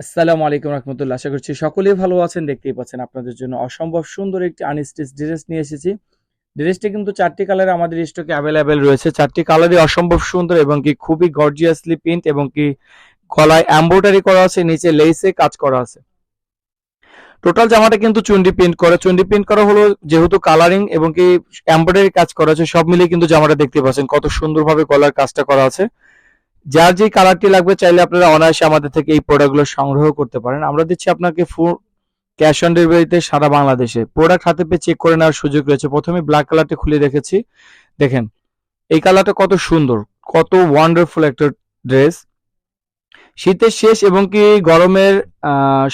আসসালামু আলাইকুম রহমতুল্লাহ। আশা করছি সকলেই ভালো আছেন, দেখতেই পাচ্ছেন আপনাদের জন্য অসম্ভব সুন্দর একটি আনস্টিচ ড্রেস নিয়ে এসেছি। ড্রেসটি কিন্তু চারটি কালারে আমাদের স্টকে অ্যাভেলেবেল রয়েছে। চারটি কালারই অসম্ভব সুন্দর এবং কি খুবই গর্জিয়াসলি প্রিন্ট এবং কি গলায় এম্ব্রয়ডারি করা আছে, নিচে লেসে কাজ করা আছে। টোটাল জামাটা কিন্তু চুন্ডি প্রিন্ট করা। চুন্ডি প্রিন্ট করা হলো যেহেতু কালারিং এবং কি এম্ব্রয়ডারি কাজ করা আছে, সব মিলিয়ে কিন্তু জামাটা দেখতে পাচ্ছেন কত সুন্দরভাবে গলার কাজটা করা আছে। যার যে কালারটি লাগবে চাইলে আপনারা অনায়াসে আমাদের থেকে এই প্রোডাক্টগুলো সংগ্রহ করতে পারেন। আমরা দিচ্ছি আপনাকে ফুল ক্যাশ অন ডেলিভারিতে সারা বাংলাদেশে। প্রোডাক্ট হাতে পেয়ে চেক করে নেওয়ার সুযোগ রয়েছে। প্রথমে ব্ল্যাক কালারটি খুলে রেখেছি দেখেন, এই কালারটা কত সুন্দর, কত ওয়ান্ডারফুল একটা ড্রেস শীতের শেষ এবং কি গরমের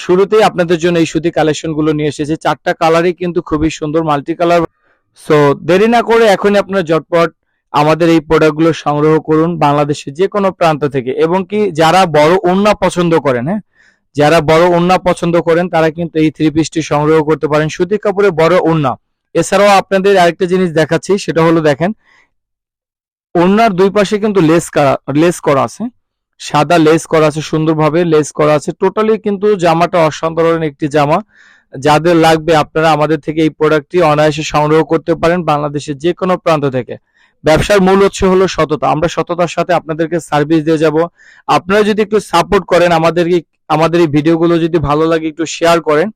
শুরুতেই আপনাদের জন্য এই সুতি কালেকশনগুলো নিয়ে এসেছে। চারটা কালারই কিন্তু খুবই সুন্দর মাল্টি কালার সো দেরি না করে এখনই আপনারা জটপট আমাদের এই প্রোডাক্টগুলো সংগ্রহ করুন বাংলাদেশের যে কোনো প্রান্ত থেকে। এবং কি যারা বড় ওড়না পছন্দ করেন হ্যাঁ? যারা বড় ওড়না পছন্দ করেন, তারা কিন্তু এই থ্রি পিসটি সংগ্রহ করতে পারেন। সুতি কাপড়ে বড় ওড়না। এছাড়াও আপনাদের আরেকটা জিনিস দেখাচ্ছি, সেটা হলো দেখেন, ওড়নার দুই পাশে কিন্তু লেস করা লেস করা আছে। সাদা লেস করা আছে, সুন্দরভাবে লেস করা আছে। টোটালি কিন্তু জামাটা অসাধারণ একটি জামা। যাদের লাগবে আপনারা আমাদের থেকে এই প্রোডাক্টটি অনায়াসে সংগ্রহ করতে পারেন বাংলাদেশের যে কোনো প্রান্ত থেকে। ব্যবসার মূল উৎস হলো সততা। আমরা সততার সাথে আপনাদেরকে সার্ভিস দিয়ে যাব। আপনারা যদি একটু সাপোর্ট করেন, আমাদেরকে, আমাদের এই ভিডিওগুলো যদি ভালো লাগে, একটু শেয়ার করেন,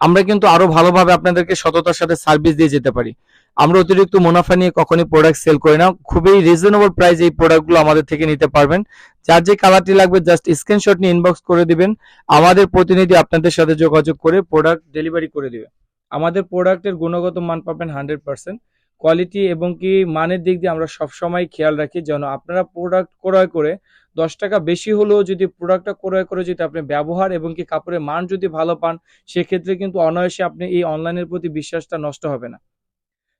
আমরা কিন্তু আরও ভালোভাবে আপনাদেরকে সততার সাথে সার্ভিস দিয়ে যেতে পারি। আমরা অতিরিক্ত মুনাফা নিয়ে কখনই প্রোডাক্ট সেল করি না। খুবই রিজনেবল প্রাইস এই প্রোডাক্টগুলো আমাদের থেকে নিতে পারবেন। যার যে কালারটি লাগবে জাস্ট স্ক্রিনশট নিয়ে ইনবক্স করে দিবেন। আমাদের প্রতিনিধি আপনাদের সাথে যোগাযোগ করে প্রোডাক্ট ডেলিভারি করে দিবে। আমাদের প্রোডাক্টের গুণগত মান পাবেন হান্ড্রেড পার্সেন্ট কোয়ালিটি এবং কি মানের দিক দিয়ে আমরা সবসময় খেয়াল রাখি যেন আপনারা প্রোডাক্ট ক্রয় করে দশ টাকা বেশি হলেও যদি প্রোডাক্টটা ক্রয় করে যদি আপনি ব্যবহার এবং কি কাপড়ের মান যদি ভালো পান, সেক্ষেত্রে কিন্তু অনায়াসে আপনি এই অনলাইনের প্রতি বিশ্বাসটা নষ্ট হবে না।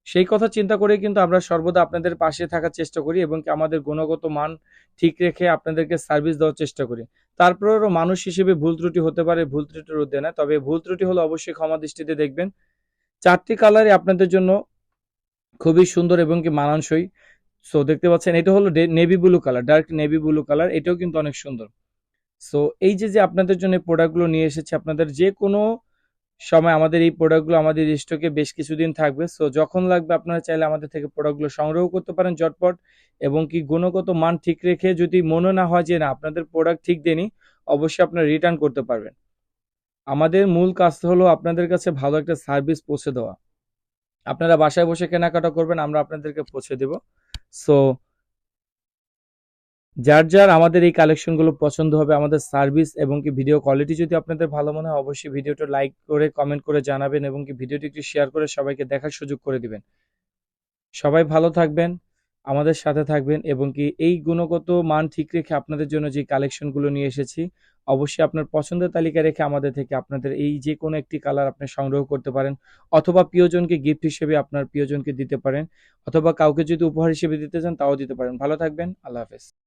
সেই কথা চিন্তা করে কিন্তু আমরা সর্বদা আপনাদের পাশে থাকার চেষ্টা করি এবং কি আমাদের গুণগত মান ঠিক রেখে আপনাদেরকে সার্ভিস দেওয়ার চেষ্টা করি। তারপরেও মানুষ হিসেবে ভুল ত্রুটি হতে পারে, ভুল ত্রুটির রোধে না তবে ভুল ত্রুটি হলে অবশ্যই ক্ষমা দৃষ্টিতে দেখবেন। চারটি কালারই আপনাদের জন্য খুবই সুন্দর এবং কি মানানসই। সো দেখতে পাচ্ছেন, এটা হলো navy blue colour dark navy blue colour এটাও কিন্তু অনেক সুন্দর। সো এই যে যে আপনাদের জন্য প্রোডাক্টগুলো নিয়ে এসেছে, আপনাদের যে কোনো সময় আমাদের এই প্রোডাক্টগুলো আমাদের স্টকে বেশ কিছুদিন থাকবে। সো যখন লাগবে আপনারা চাইলে আমাদের থেকে প্রোডাক্টগুলো সংগ্রহ করতে পারেন জটপট এবং কি গুণগত মান ঠিক রেখে যদি মনে না হয় যে, না, আপনাদের প্রোডাক্ট ঠিক দেনি অবশ্যই আপনারা রিটার্ন করতে পারবেন। আমাদের মূল কাজ হলো আপনাদের কাছে ভালো একটা সার্ভিস পৌঁছে দেওয়া। আপনারা বাসায় বসে কেনাকাটা করবেন, আমরা আপনাদেরকে পৌঁছে দেব। সো যার যার আমাদের এই কালেকশনগুলো পছন্দ হবে, আমাদের সার্ভিস এবং কি ভিডিও কোয়ালিটি যদি আপনাদের ভালো মনে হয়, অবশ্যই ভিডিওটা লাইক করে কমেন্ট করে জানাবেন এবং কি ভিডিওটি একটু শেয়ার করে সবাইকে দেখার সুযোগ করে দিবেন। সবাই ভালো থাকবেন। আমাদের সাথে থাকবেন এবং কি এই গুণগত মান ঠিক রেখে আপনাদের জন্য যে কালেকশনগুলো নিয়ে এসেছি, অবশ্যই আপনার পছন্দের তালিকা রেখে আমাদের থেকে আপনাদের এই যে কোনো একটি কালার আপনি সংগ্রহ করতে পারেন অথবা প্রিয়জনকে গিফট হিসেবে আপনার প্রিয়জনকে দিতে পারেন অথবা কাউকে যদি উপহার হিসেবে দিতে চান তাও দিতে পারেন। ভালো থাকবেন, আল্লাহ হাফেজ।